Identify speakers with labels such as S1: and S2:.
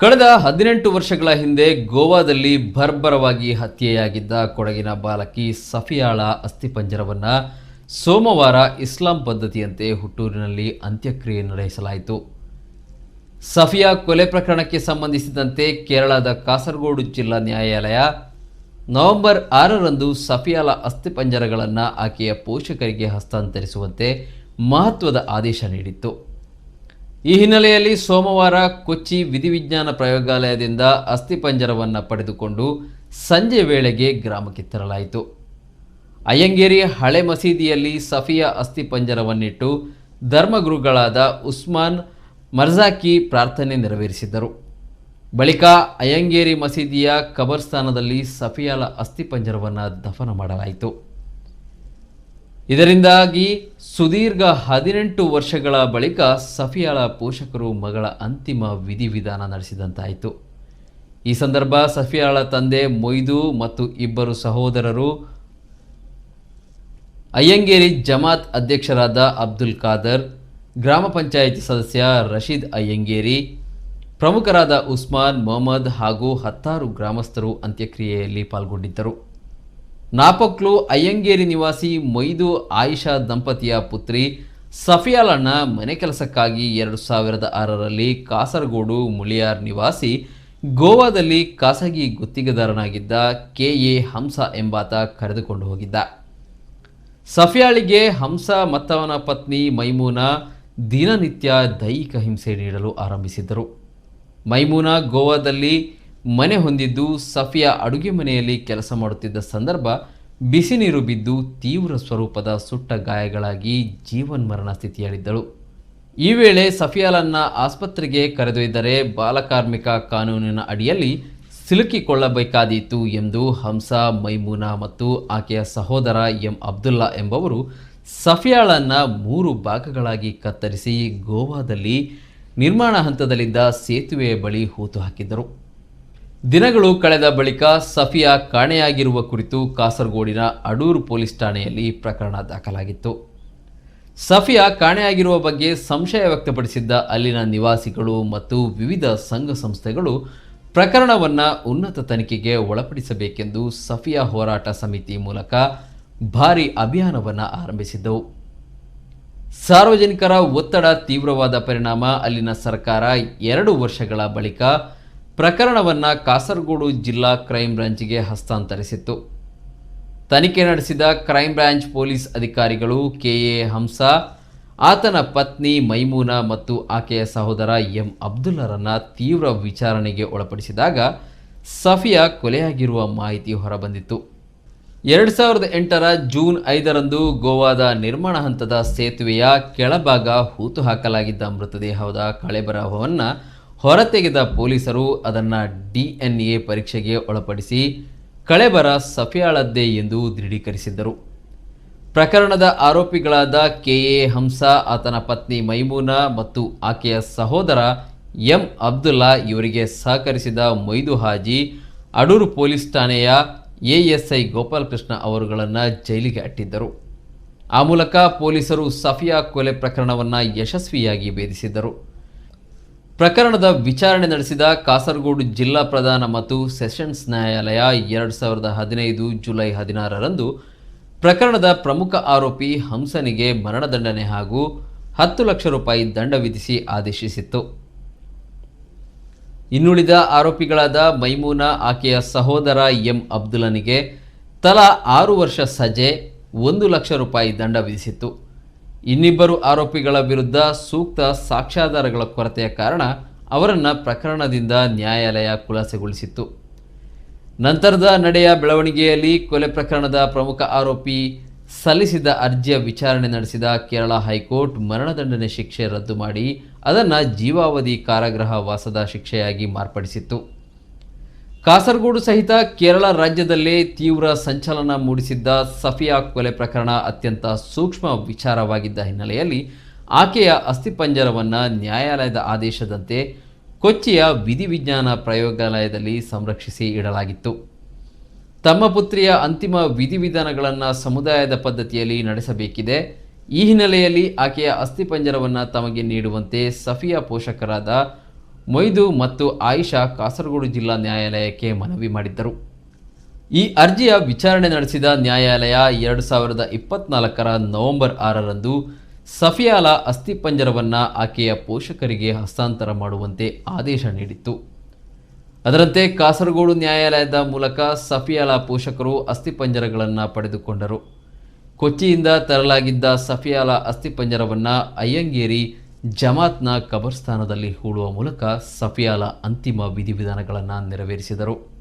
S1: ಕಳೆದ ಹದಿನೆಂಟು ವರ್ಷಗಳ ಹಿಂದೆ ಗೋವಾದಲ್ಲಿ ಬರ್ಬರವಾಗಿ ಹತ್ಯೆಯಾಗಿದ್ದ ಕೊಡಗಿನ ಬಾಲಕಿ ಸಫಿಯಾಳ ಅಸ್ಥಿಪಂಜರವನ್ನು ಸೋಮವಾರ ಇಸ್ಲಾಂ ಪದ್ಧತಿಯಂತೆ ಹುಟ್ಟೂರಿನಲ್ಲಿ ಅಂತ್ಯಕ್ರಿಯೆ ನಡೆಸಲಾಯಿತು. ಸಫಿಯಾ ಕೊಲೆ ಪ್ರಕರಣಕ್ಕೆ ಸಂಬಂಧಿಸಿದಂತೆ ಕೇರಳದ ಕಾಸರಗೋಡು ಜಿಲ್ಲಾ ನ್ಯಾಯಾಲಯ ನವೆಂಬರ್ ಆರರಂದು ಸಫಿಯಾಲ ಅಸ್ಥಿಪಂಜರಗಳನ್ನು ಆಕೆಯ ಪೋಷಕರಿಗೆ ಹಸ್ತಾಂತರಿಸುವಂತೆ ಮಹತ್ವದ ಆದೇಶ ನೀಡಿತ್ತು. ಈ ಹಿನ್ನೆಲೆಯಲ್ಲಿ ಸೋಮವಾರ ಕೊಚ್ಚಿ ವಿಧಿವಿಜ್ಞಾನ ಪ್ರಯೋಗಾಲಯದಿಂದ ಅಸ್ಥಿಪಂಜರವನ್ನು ಪಡೆದುಕೊಂಡು ಸಂಜೆ ವೇಳೆಗೆ ಗ್ರಾಮಕ್ಕೆ ತರಲಾಯಿತು ಅಯ್ಯಂಗೇರಿ ಹಳೆ ಮಸೀದಿಯಲ್ಲಿ ಸಫಿಯಾ ಅಸ್ಥಿಪಂಜರವನ್ನಿಟ್ಟು ಧರ್ಮಗುರುಗಳಾದ ಉಸ್ಮಾನ್ ಮರ್ಜಾಕಿ ಪ್ರಾರ್ಥನೆ ನೆರವೇರಿಸಿದ್ದರು. ಬಳಿಕ ಅಯ್ಯಂಗೇರಿ ಮಸೀದಿಯ ಕಬರ್ಸ್ಥಾನದಲ್ಲಿ ಸಫಿಯಾಲ ಅಸ್ಥಿಪಂಜರವನ್ನು ದಫನ ಮಾಡಲಾಯಿತು. ಇದರಿಂದಾಗಿ ಸುದೀರ್ಘ ಹದಿನೆಂಟು ವರ್ಷಗಳ ಬಳಿಕ ಸಫಿಯಾಳ ಪೋಷಕರು ಮಗಳ ಅಂತಿಮ ವಿಧಿವಿಧಾನ ನಡೆಸಿದಂತಾಯಿತು. ಈ ಸಂದರ್ಭ ಸಫಿಯಾಳ ತಂದೆ ಮೊಯ್ದು ಮತ್ತು ಇಬ್ಬರು ಸಹೋದರರು ಅಯ್ಯಂಗೇರಿ ಜಮಾತ್ ಅಧ್ಯಕ್ಷರಾದ ಅಬ್ದುಲ್ ಖಾದರ್, ಗ್ರಾಮ ಪಂಚಾಯಿತಿ ಸದಸ್ಯ ರಶೀದ್ ಅಯ್ಯಂಗೇರಿ, ಪ್ರಮುಖರಾದ ಉಸ್ಮಾನ್, ಮೊಹಮ್ಮದ್ ಹಾಗೂ ಹತ್ತಾರು ಗ್ರಾಮಸ್ಥರು ಅಂತ್ಯಕ್ರಿಯೆಯಲ್ಲಿ ಪಾಲ್ಗೊಂಡಿದ್ದರು. ನಾಪಕ್ಲು ಅಯ್ಯಂಗೇರಿ ನಿವಾಸಿ ಮೈದು ಆಯಿಷಾ ದಂಪತಿಯ ಪುತ್ರಿ ಸಫಿಯಾಲಣ್ಣ ಮನೆ ಕೆಲಸಕ್ಕಾಗಿ ಎರಡು ಸಾವಿರದ ಆರರಲ್ಲಿ ಕಾಸರಗೋಡು ಮುಳಿಯಾರ್ ನಿವಾಸಿ ಗೋವಾದಲ್ಲಿ ಖಾಸಗಿ ಗುತ್ತಿಗೆದಾರನಾಗಿದ್ದ ಕೆ ಎ ಹಂಸ ಎಂಬಾತ ಕರೆದುಕೊಂಡು ಹೋಗಿದ್ದ. ಸಫಿಯಾಳಿಗೆ ಹಂಸ ಮತ್ತವನ ಪತ್ನಿ ಮೈಮೂನಾ ದಿನನಿತ್ಯ ದೈಹಿಕ ಹಿಂಸೆ ನೀಡಲು ಆರಂಭಿಸಿದ್ದರು. ಮೈಮೂನಾ ಗೋವಾದಲ್ಲಿ ಮನೆ ಹೊಂದಿದ್ದು ಸಫಿಯಾ ಅಡುಗೆ ಮನೆಯಲ್ಲಿ ಕೆಲಸ ಮಾಡುತ್ತಿದ್ದ ಸಂದರ್ಭ, ಬಿಸಿ ನೀರು ಬಿದ್ದು ತೀವ್ರ ಸ್ವರೂಪದ ಸುಟ್ಟ ಗಾಯಗಳಾಗಿ ಜೀವನ್ಮರಣ ಸ್ಥಿತಿಯಲ್ಲಿದ್ದಳು. ಈ ವೇಳೆ ಸಫಿಯಾಲನ್ನ ಆಸ್ಪತ್ರೆಗೆ ಕರೆದೊಯ್ದರೆ ಬಾಲಕಾರ್ಮಿಕ ಕಾನೂನಿನ ಅಡಿಯಲ್ಲಿ ಸಿಲುಕಿಕೊಳ್ಳಬೇಕಾದೀತು ಎಂದು ಹಂಸಾ, ಮೈಮೂನಾ ಮತ್ತು ಆಕೆಯ ಸಹೋದರ ಎಂ ಅಬ್ದುಲ್ಲಾ ಎಂಬವರು ಸಫಿಯಾಳನ್ನ ಮೂರು ಭಾಗಗಳಾಗಿ ಕತ್ತರಿಸಿ ಗೋವಾದಲ್ಲಿ ನಿರ್ಮಾಣ ಹಂತದಲ್ಲಿದ್ದ ಸೇತುವೆಯ ಬಳಿ ಹೂತು ಹಾಕಿದ್ದರು. ದಿನಗಳು ಕಳೆದ ಬಳಿಕ ಸಫಿಯಾ ಕಾಣೆಯಾಗಿರುವ ಕುರಿತು ಕಾಸರಗೋಡಿನ ಅಡೂರು ಪೊಲೀಸ್ ಠಾಣೆಯಲ್ಲಿ ಪ್ರಕರಣ ದಾಖಲಾಗಿತ್ತು. ಸಫಿಯಾ ಕಾಣೆಯಾಗಿರುವ ಬಗ್ಗೆ ಸಂಶಯ ವ್ಯಕ್ತಪಡಿಸಿದ್ದ ಅಲ್ಲಿನ ನಿವಾಸಿಗಳು ಮತ್ತು ವಿವಿಧ ಸಂಘ ಸಂಸ್ಥೆಗಳು ಪ್ರಕರಣವನ್ನು ಉನ್ನತ ತನಿಖೆಗೆ ಒಳಪಡಿಸಬೇಕೆಂದು ಸಫಿಯಾ ಹೋರಾಟ ಸಮಿತಿ ಮೂಲಕ ಭಾರಿ ಅಭಿಯಾನವನ್ನು ಆರಂಭಿಸಿದ್ದವು ಸಾರ್ವಜನಿಕರ ಒತ್ತಡ ತೀವ್ರವಾದ ಪರಿಣಾಮ ಅಲ್ಲಿನ ಸರ್ಕಾರ ಎರಡು ವರ್ಷಗಳ ಬಳಿಕ ಪ್ರಕರಣವನ್ನು ಕಾಸರಗೋಡು ಜಿಲ್ಲಾ ಕ್ರೈಂ ಬ್ರಾಂಚ್ಗೆ ಹಸ್ತಾಂತರಿಸಿತ್ತು. ತನಿಖೆ ನಡೆಸಿದ ಕ್ರೈಂ ಬ್ರಾಂಚ್ ಪೊಲೀಸ್ ಅಧಿಕಾರಿಗಳು ಕೆಎ ಹಂಸ, ಆತನ ಪತ್ನಿ ಮೈಮೂನಾ ಮತ್ತು ಆಕೆಯ ಸಹೋದರ ಎಂ ಅಬ್ದುಲ್ಲರನ್ನ ತೀವ್ರ ವಿಚಾರಣೆಗೆ ಒಳಪಡಿಸಿದಾಗ ಸಫಿಯಾ ಕೊಲೆಯಾಗಿರುವ ಮಾಹಿತಿ ಹೊರಬಂದಿತ್ತು. ಎರಡು ಸಾವಿರದ ಎಂಟರ ಜೂನ್ ಐದರಂದು ಗೋವಾದ ನಿರ್ಮಾಣ ಹಂತದ ಸೇತುವೆಯ ಕೆಳಭಾಗ ಹೂತು ಹಾಕಲಾಗಿದ್ದ ಮೃತದೇಹದ ಕಳೆಬರಹವನ್ನು ಹೊರತೆಗೆದ ಪೊಲೀಸರು ಅದನ್ನು ಡಿ ಎನ್ ಎ ಪರೀಕ್ಷೆಗೆ ಒಳಪಡಿಸಿ ಕಳೆಬರ ಸಫಿಯಾಳದ್ದೇ ಎಂದು ದೃಢೀಕರಿಸಿದ್ದರು. ಪ್ರಕರಣದ ಆರೋಪಿಗಳಾದ ಕೆಎ ಹಂಸ, ಆತನ ಪತ್ನಿ ಮೈಮೂನಾ ಮತ್ತು ಆಕೆಯ ಸಹೋದರ ಎಂ ಅಬ್ದುಲ್ಲಾ ಇವರಿಗೆ ಸಹಕರಿಸಿದ ಮೊಯ್ದು ಹಾಜಿ, ಅಡೂರು ಪೊಲೀಸ್ ಠಾಣೆಯ ಎಎಸ್ಐ ಗೋಪಾಲಕೃಷ್ಣ ಅವರುಗಳನ್ನು ಜೈಲಿಗೆ ಅಟ್ಟಿದ್ದರು. ಆ ಮೂಲಕ ಪೊಲೀಸರು ಸಫಿಯಾ ಕೊಲೆ ಪ್ರಕರಣವನ್ನು ಯಶಸ್ವಿಯಾಗಿ ಭೇದಿಸಿದ್ದರು. ಪ್ರಕರಣದ ವಿಚಾರಣೆ ನಡೆಸಿದ ಕಾಸರಗೋಡು ಜಿಲ್ಲಾ ಪ್ರಧಾನ ಮತ್ತು ಸೆಷನ್ಸ್ ನ್ಯಾಯಾಲಯ ಎರಡು ಸಾವಿರದ ಹದಿನೈದು ಜುಲೈ ಹದಿನಾರರಂದು ಪ್ರಕರಣದ ಪ್ರಮುಖ ಆರೋಪಿ ಹಂಸನಿಗೆ ಮರಣದಂಡನೆ ಹಾಗೂ ಹತ್ತು ಲಕ್ಷ ರೂಪಾಯಿ ದಂಡ ವಿಧಿಸಿ ಆದೇಶಿಸಿತ್ತು. ಇನ್ನುಳಿದ ಆರೋಪಿಗಳಾದ ಮೈಮೂನಾ ಆಕೆಯ ಸಹೋದರ ಎಂ ಅಬ್ದುಲ್ಲನಿಗೆ ತಲಾ ಆರು ವರ್ಷ ಸಜೆ ಒಂದು ಲಕ್ಷ ರೂಪಾಯಿ ದಂಡ ವಿಧಿಸಿತ್ತು. ಇನ್ನಿಬ್ಬರು ಆರೋಪಿಗಳ ವಿರುದ್ಧ ಸೂಕ್ತ ಸಾಕ್ಷ್ಯಾಧಾರಗಳ ಕೊರತೆಯ ಕಾರಣ ಅವರನ್ನು ಪ್ರಕರಣದಿಂದ ನ್ಯಾಯಾಲಯ ಖುಲಾಸೆಗೊಳಿಸಿತ್ತು. ನಂತರದ ನಡೆಯ ಬೆಳವಣಿಗೆಯಲ್ಲಿ ಕೊಲೆ ಪ್ರಕರಣದ ಪ್ರಮುಖ ಆರೋಪಿ ಸಲ್ಲಿಸಿದ ಅರ್ಜಿಯ ವಿಚಾರಣೆ ನಡೆಸಿದ ಕೇರಳ ಹೈಕೋರ್ಟ್ ಮರಣದಂಡನೆ ಶಿಕ್ಷೆ ರದ್ದು ಮಾಡಿ, ಅದನ್ನು ಜೀವಾವಧಿ ಕಾರಾಗೃಹ ವಾಸದ ಶಿಕ್ಷೆಯಾಗಿ ಮಾರ್ಪಡಿಸಿತ್ತು. ಕಾಸರಗೋಡು ಸಹಿತ ಕೇರಳ ರಾಜ್ಯದಲ್ಲೇ ತೀವ್ರ ಸಂಚಲನ ಮೂಡಿಸಿದ್ದ ಸಫಿಯಾ ಕೊಲೆ ಪ್ರಕರಣ ಅತ್ಯಂತ ಸೂಕ್ಷ್ಮ ವಿಚಾರವಾಗಿದ್ದ ಹಿನ್ನೆಲೆಯಲ್ಲಿ ಆಕೆಯ ಅಸ್ಥಿಪಂಜರವನ್ನು ನ್ಯಾಯಾಲಯದ ಆದೇಶದಂತೆ ಕೊಚ್ಚಿಯ ವಿಧಿವಿಜ್ಞಾನ ಪ್ರಯೋಗಾಲಯದಲ್ಲಿ ಸಂರಕ್ಷಿಸಿ ಇಡಲಾಗಿತ್ತು. ತಮ್ಮ ಪುತ್ರಿಯ ಅಂತಿಮ ವಿಧಿವಿಧಾನಗಳನ್ನು ಸಮುದಾಯದ ಪದ್ಧತಿಯಲ್ಲಿ ನಡೆಸಬೇಕಿದೆ. ಈ ಹಿನ್ನೆಲೆಯಲ್ಲಿ ಆಕೆಯ ಅಸ್ಥಿಪಂಜರವನ್ನು ತಮಗೆ ನೀಡುವಂತೆ ಸಫಿಯಾ ಪೋಷಕರಾದ ಮೊಯ್ದು ಮತ್ತು ಆಯಿಷಾ ಕಾಸರಗೋಡು ಜಿಲ್ಲಾ ನ್ಯಾಯಾಲಯಕ್ಕೆ ಮನವಿ ಮಾಡಿದ್ದರು. ಈ ಅರ್ಜಿಯ ವಿಚಾರಣೆ ನಡೆಸಿದ ನ್ಯಾಯಾಲಯ ಎರಡು ಸಾವಿರದ ಇಪ್ಪತ್ನಾಲ್ಕರ ನವೆಂಬರ್ ಆರರಂದು ಸಫಿಯಾಲ ಅಸ್ಥಿಪಂಜರವನ್ನು ಆಕೆಯ ಪೋಷಕರಿಗೆ ಹಸ್ತಾಂತರ ಮಾಡುವಂತೆ ಆದೇಶ ನೀಡಿತ್ತು. ಅದರಂತೆ ಕಾಸರಗೋಡು ನ್ಯಾಯಾಲಯದ ಮೂಲಕ ಸಫಿಯಾಲ ಪೋಷಕರು ಅಸ್ಥಿಪಂಜರಗಳನ್ನು ಪಡೆದುಕೊಂಡರು. ಕೊಚ್ಚಿಯಿಂದ ತರಲಾಗಿದ್ದ ಸಫಿಯಾಲ ಅಸ್ಥಿಪಂಜರವನ್ನು ಅಯ್ಯಂಗೇರಿ ಜಮಾತ್ನ ಕಬರ್ಸ್ಥಾನದಲ್ಲಿ ಹೂಡುವ ಮೂಲಕ ಸಫಿಯಾಲ ಅಂತಿಮ ವಿಧಿವಿಧಾನಗಳನ್ನು ನೆರವೇರಿಸಿದರು.